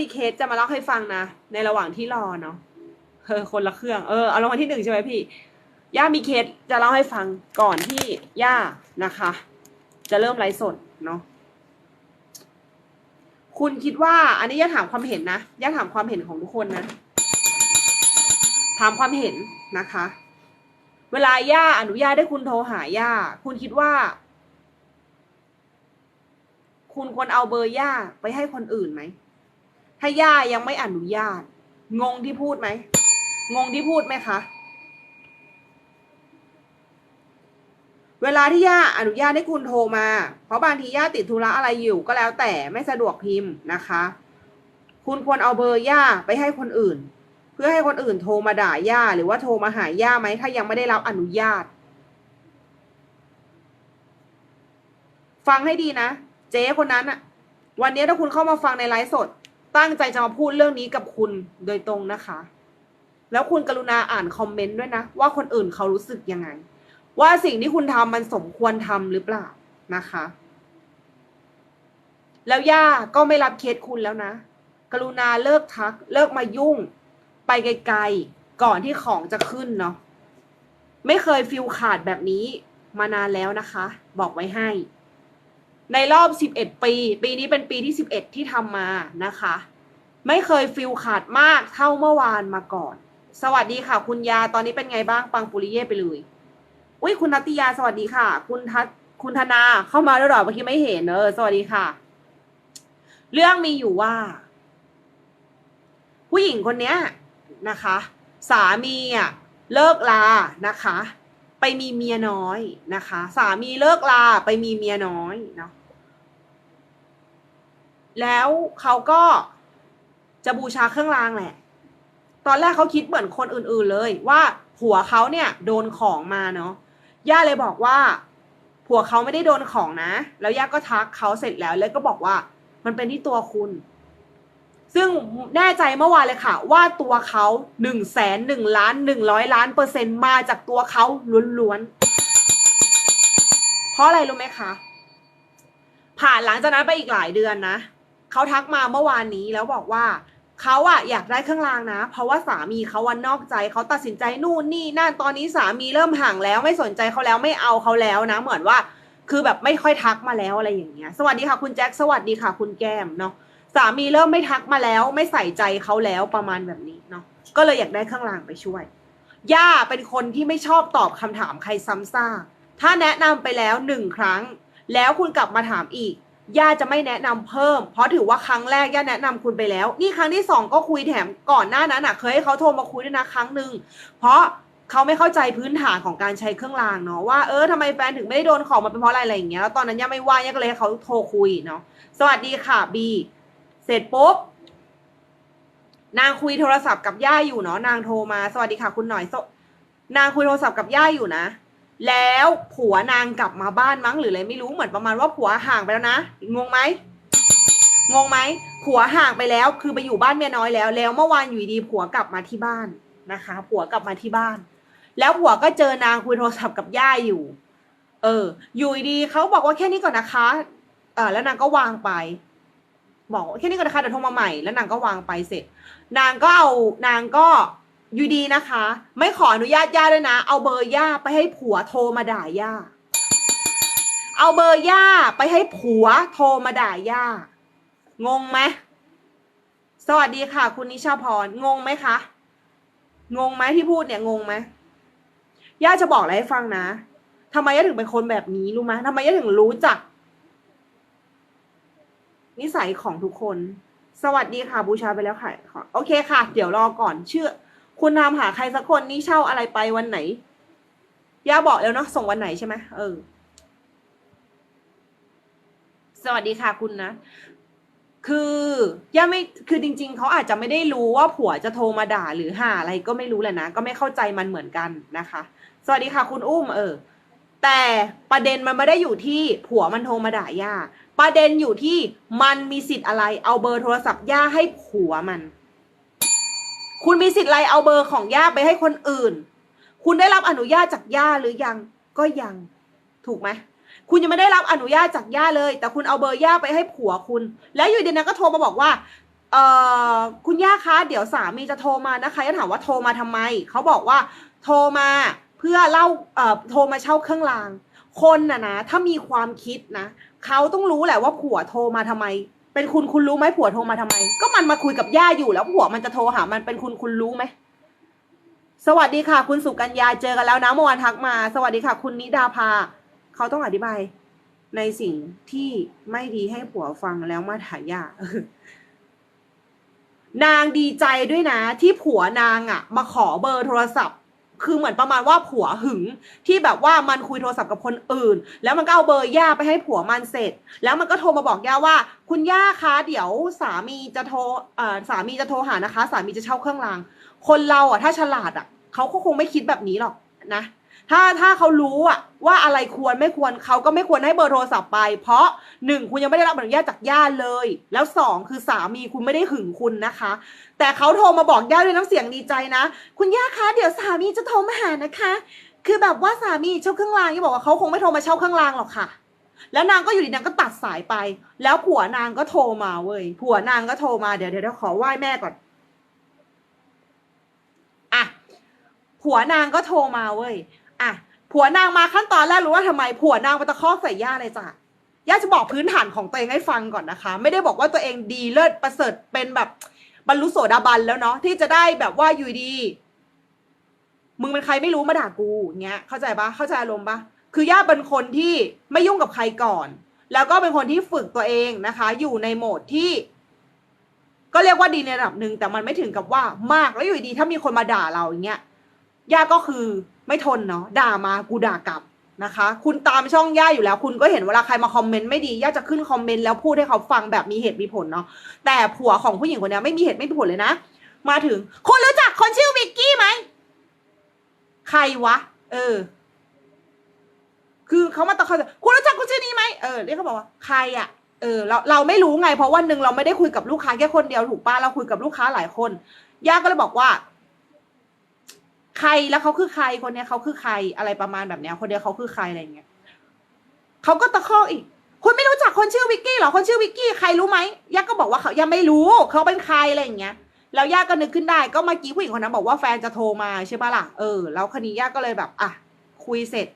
มีเคสจะมาเล่าให้ฟังนะ ในระหว่างที่รอเนาะเออคนละเครื่องเออเอารางวัลที่หนึ่งใช่ไหมพี่ ย่ามีเคสจะเล่าให้ฟังก่อนที่ย่านะคะ จะเริ่มไลฟ์สดเนาะคุณคิดว่า อันนี้ย่าถามความเห็นนะย่าถามความเห็นของทุกคนนะ ถามความเห็นนะคะ เวลาย่าอนุญาตให้คุณโทรหาย่า คุณคิดว่า คุณควรเอาเบอร์ย่าไปให้คนอื่นไหม ถ้าย่ายังไม่อนุญาต งงที่พูดไหม งงที่พูดไหมคะ เวลาที่ย่าอนุญาตให้คุณโทรมา เพราะบางทีย่าติดธุระอะไรอยู่ก็แล้วแต่ไม่สะดวกพิมพ์นะคะ คุณควรเอาเบอร์ย่าไปให้คนอื่น เพื่อให้คนอื่นโทรมาด่าย่าหรือว่าโทรมาหาย่าไหมถ้ายังไม่ได้รับอนุญาต ฟังให้ดีนะ เจ๊คนนั้นอะวันนี้ถ้าคุณเข้ามาฟังในไลฟ์สด ตั้งใจจะมาพูดเรื่องนี้กับคุณโดยตรงนะคะ แล้วคุณกรุณาอ่านคอมเมนต์ด้วยนะ ว่าคนอื่นเขารู้สึกยังไง ว่าสิ่งที่คุณทำมันสมควรทำหรือเปล่านะคะ แล้วย่าก็ไม่รับเคสคุณแล้วนะ กรุณาเลิกทัก เลิกมายุ่ง ไปไกลๆ ก่อนที่ของจะขึ้นเนาะไม่เคยฟิลขาดแบบนี้มานานแล้วนะคะ บอกไว้ให้ ในรอบ 11 ปี ปีนี้เป็นปีที่ 11 ที่ทำมานะคะ ไม่เคยฟิลขาดมากเท่าเมื่อวานมาก่อน สวัสดีค่ะ คุณยาตอนนี้เป็นไงบ้างปังปุริเย่ไปเลยอุ้ยคุณนัตติยาสวัสดีค่ะ คุณทัศคุณธนาเข้ามาด้วยเหรอเมื่อกี้ไม่เห็นเออสวัสดีค่ะ เรื่องมีอยู่ว่า ผู้หญิงคนเนี้ยนะคะ สามีอะเลิกลานะคะ ไปมีเมียน้อยนะคะ สามีเลิกลาไปมีเมียน้อยเนาะแล้วเขาก็จะบูชาเครื่องรางแหละ ตอนแรกเขาคิดเหมือนคนอื่นๆเลยว่าผัวเขาเนี่ยโดนของมาเนาะย่าเลยบอกว่า ผัวเขาไม่ได้โดนของนะ แล้วย่าก็ทักเขาเสร็จแล้วแล้วก็บอกว่า มันเป็นที่ตัวคุณ ซึ่งแน่ใจเมื่อวานเลยค่ะ ว่าตัวเขาหนึ่งแสนหนึ่งล้านหนึ่งร้อยล้านเปอร์เซ็นต์มาจากตัวเขาล้วนๆ เพราะอะไรรู้ไหมคะ ผ่านหลังจากนั้นไปอีกหลายเดือนนะเขาทักมาเมื่อวานนี้แล้วบอกว่าเขาอะอยากได้เครื่องรางนะ เพราะว่าสามีเขาวันนอกใจเขาตัดสินใจนู่นนี่นั่นตอนนี้สามีเริ่มห่างแล้วไม่สนใจเขาแล้วไม่เอาเขาแล้วนะ เหมือนว่าคือแบบไม่ค่อยทักมาแล้วอะไรอย่างเงี้ย สวัสดีค่ะคุณแจ็คสวัสดีค่ะคุณแก้มเนาะ สามีเริ่มไม่ทักมาแล้ว ไม่ใส่ใจเขาแล้วประมาณแบบนี้เนาะก็เลยอยากได้เครื่องรางไปช่วยย่าเป็นคนที่ไม่ชอบตอบคำถามใครซ้ำซากถ้าแนะนำไปแล้วหนึ่งครั้ง แล้วคุณกลับมาถามอีกย่าจะไม่แนะนำเพิ่ม เพราะถือว่าครั้งแรกย่าแนะนำคุณไปแล้ว นี่ครั้งที่สองก็คุยแถมก่อนหน้านั้นอะ เคยให้เขาโทรมาคุยด้วยนะครั้งหนึ่งเพราะเขาไม่เข้าใจพื้นฐานของการใช้เครื่องรางเนาะว่าเออทำไมแฟนถึงไม่ได้โดนของมาเป็นเพราะอะไรอะไรอย่างเงี้ยแล้วตอนนั้นย่าไม่ว่าย่าก็เลยให้เขาโทรคุยเนาะสวัสดีค่ะบี เสร็จปุ๊บนางคุยโทรศัพท์กับย่าอยู่เนาะนางโทรมา สวัสดีค่ะคุณหน่อยนางคุยโทรศัพท์กับย่าอยู่นะ แล้วผัวนางกลับมาบ้านมั้งหรืออะไรไม่รู้เหมือนประมาณว่าผัวห่างไปแล้วนะงงไหมงงไหมผัวห่างไปแล้ว คือไปอยู่บ้านเมียน้อยแล้ว แล้วเมื่อวานอยู่ดีผัวกลับมาที่บ้านนะคะ ผัวกลับมาที่บ้าน แล้วผัวก็เจอนางคุยโทรศัพท์กับย่าอยู่ เออ อยู่ดีเขาบอกว่าแค่นี้ก่อนนะคะ เออแล้วนางก็วางไป บอกแค่นี้ก็นะคะเดี๋ยวโทรมาใหม่แล้วนางก็วางไปเสร็จ นางก็เอานางก็อยู่ดีนะคะ ไม่ขออนุญาตย่าด้วยนะ เอาเบอร์ย่าไปให้ผัวโทรมาด่าย่าเอาเบอร์ย่าไปให้ผัวโทรมาด่าย่างงไหมสวัสดีค่ะ คุณนิชาพรงงไหมคะงงไหมที่พูดเนี่ยงงไหมย่าจะบอกอะไรให้ฟังนะทำไมย่าถึงเป็นคนแบบนี้รู้ไหมทำไมย่าถึงรู้จัก นิสัยของทุกคน สวัสดีค่ะ บูชาไปแล้วค่ะโอเคค่ะ เดี๋ยวรอก่อนเชื่อ คุณทำหาใครสักคนนี่เช่าอะไรไปวันไหนย่าบอกแล้วเนาะส่งวันไหนใช่ไหมเออ สวัสดีค่ะคุณนะคือย่าไม่คือจริง ๆเขาอาจจะไม่ได้รู้ว่าผัวจะโทรมาด่าหรือหาอะไรก็ไม่รู้แหละนะ ก็ไม่เข้าใจมันเหมือนกันนะคะ สวัสดีค่ะคุณอุ้ม เออ แต่ประเด็นมันไม่ได้อยู่ที่ผัวมันโทรมาด่าย่า ประเด็นอยู่ที่มันมีสิทธิ์อะไรเอาเบอร์โทรศัพท์ย่าให้ผัวมัน คุณมีสิทธิ์อะไรเอาเบอร์ของย่าไปให้คนอื่น คุณได้รับอนุญาตจากย่าหรือยังก็ยังถูกไหมคุณยังไม่ได้รับอนุญาตจากย่าเลย แต่คุณเอาเบอร์ย่าไปให้ผัวคุณ แล้วอยู่ดีนะก็โทรมาบอกว่าเอ่อคุณย่าคะเดี๋ยวสามีจะโทรมานะคะย่าถามว่าโทรมาทำไมเขาบอกว่า โทรมาเพื่อเล่าเอ่อโทรมาเช่าเครื่องราง คนน่ะนะถ้ามีความคิดนะเขาต้องรู้แหละว่าผัวโทรมาทำไม เป็นคุณคุณรู้ไหมผัวโทรมาทำไม ก็มันมาคุยกับย่าอยู่แล้วผัวมันจะโทรหามันเป็นคุณคุณรู้ไหมสวัสดีค่ะ คุณสุกัญญาเจอกันแล้วนะเมื่อวานทักมา สวัสดีค่ะ คุณนิดาภาเขาต้องอธิบาย ในสิ่งที่ไม่ดีให้ผัวฟังแล้วมาถ่ายย่านางดีใจด้วยนะ ที่ผัวนางอะมาขอเบอร์โทรศัพท์ คือเหมือนประมาณว่าผัวหึงที่แบบว่ามันคุยโทรศัพท์กับคนอื่น แล้วมันก็เอาเบอร์ย่าไปให้ผัวมันเสร็จ แล้วมันก็โทรมาบอกย่าว่า คุณย่าคะเดี๋ยวสามีจะโทรอ่อสามีจะโทรหานะคะ สามีจะเช่าเครื่องราง คนเราอะถ้าฉลาดอะเขาก็คงไม่คิดแบบนี้หรอกนะ ถ้าถ้าเขารู้อะว่าอะไรควรไม่ควรเขาก็ไม่ควรให้เบอร์โทรศัพท์ไป เพราะหนึ่งคุณยังไม่ได้รับอนุญาตจากย่าเลย แล้วสองคือสามีคุณไม่ได้หึงคุณนะคะ แต่เขาโทรมาบอกย่าด้วยน้ำเสียงดีใจนะ คุณย่าคะเดี๋ยวสามีจะโทรมาหานะคะ คือแบบว่าสามีเช่าเครื่องรางย่บอกว่าเขาคงไม่โทรมาเช่าเครื่องรางหรอกค่ะ แล้วนางก็อยู่ดีนางก็ตัดสายไป แล้วผัวนางก็โทรมาเว้ยผัวนางก็โทรมาเดี๋ยวเดี๋ยวเดี๋ยวขอไหว้แม่ก่อนอะผัวนางก็โทรมาเว้ย อะผัวนางมาขั้นตอนแรกรู้ว่าทำไม ผัวนางมาตะคอกใส่ย่าเลยจ้ะย่าจะบอกพื้นฐานของตัวเองให้ฟังก่อนนะคะ ไม่ได้บอกว่าตัวเองดีเลิศประเสริฐเป็นแบบบรรลุโสดาบันแล้วเนาะที่จะได้แบบว่าอยู่ดี มึงเป็นใครไม่รู้มาด่ากูเงี้ย เข้าใจปะเข้าใจอารมณ์ปะคือย่าเป็นคนที่ไม่ยุ่งกับใครก่อน แล้วก็เป็นคนที่ฝึกตัวเองนะคะ อยู่ในโหมดที่ ก็เรียกว่าดีในระดับหนึ่งแต่มันไม่ถึงกับว่ามากแล้วอยู่ดี ถ้ามีคนมาด่าเราอย่างเงี้ยย่าก็คือ ไม่ทนเนาะด่ามากูด่ากลับนะคะ คุณตามช่องย่าอยู่แล้ว คุณก็เห็นเวลาใครมาคอมเมนต์ไม่ดีย่าจะขึ้นคอมเมนต์แล้วพูดให้เขาฟังแบบมีเหตุมีผลเนาะแต่ผัวของผู้หญิงคนนี้ไม่มีเหตุไม่มีผลเลยนะ มาถึงคุณรู้จักคนชื่อวิกกี้ไหมใครวะ เออ คือเขามาตะคอกคุณรู้จักคนชื่อนี้ไหมเออเรียกเขาบอกว่าใครอะเออเราเราไม่รู้ไงเพราะวันหนึ่งเราไม่ได้คุยกับลูกค้าแค่คนเดียวถูกป้าเราคุยกับลูกค้าหลายคนย่าก็เลยบอกว่า ใครแล้วเขาคือใครคนเนี้ยเขาคือใครอะไรประมาณแบบเนี้ย คนเดียวเขาคือใครอะไรเงี้ยเขาก็ตะคอกอีกคุณไม่รู้จักคนชื่อวิกกี้เหรอคนชื่อวิกกี้ใครรู้ไหมย่าก็บอกว่าเขายังไม่รู้เขาเป็นใครอะไรอย่างเงี้ยแล้วย่าก็นึกขึ้นได้ก็เมื่อกี้ผู้หญิงคนนั้นบอกว่าแฟนจะโทรมาใช่ปะล่ะเออแล้วคณีย่าก็เลยแบบอะคุยเสร็จ